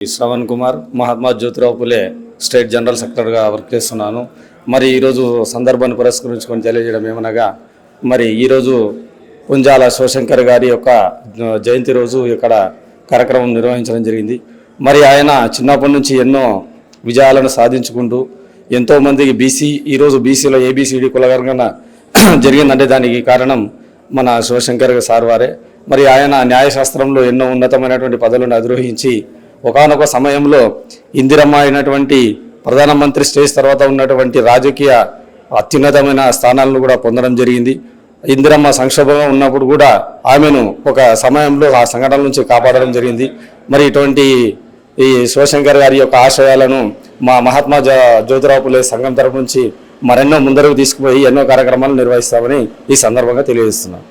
Shravan Kumar Mahatma Jyotirao Phule state general సెక్రటరీగా work చేస్తున్నాను. మరి ఈరోజు సందర్భాన్ని పురస్కరించుకొని తెలియజేయడం ఏమనగా మరి ఈరోజు పుంజాల శివశంకర్ గారి యొక్క జయంతి రోజు ఇక్కడ కార్యక్రమం నిర్వహించడం జరిగింది. మరి ఆయన చిన్నప్పటి నుంచి ఎన్నో విజయాలను సాధించుకుంటూ ఎంతోమందికి బీసీ ఈరోజు బీసీలో ఏబీసీడీ కులగరగన జరిగిందంటే దానికి కారణం మన శివశంకర్ సార్ వారే. మరి ఆయన న్యాయశాస్త్రంలో ఎన్నో ఉన్నతమైనటువంటి పదవులను అధిరోహించి ఒకానొక సమయంలో ఇందిరమ్మ అయినటువంటి ప్రధానమంత్రి స్టేజ్ తర్వాత ఉన్నటువంటి రాజకీయ అత్యున్నతమైన స్థానాలను కూడా పొందడం జరిగింది. ఇందిరమ్మ సంక్షోభంగా ఉన్నప్పుడు కూడా ఆమెను ఒక సమయంలో ఆ సంఘటన నుంచి కాపాడడం జరిగింది. మరి ఇటువంటి ఈ శివశంకర్ గారి యొక్క ఆశయాలను మా మహాత్మా జ్యోతిరావు పులే సంఘం తరపు నుంచి మరెన్నో ముందరకు తీసుకుపోయి ఎన్నో కార్యక్రమాలు నిర్వహిస్తామని ఈ సందర్భంగా తెలియజేస్తున్నాను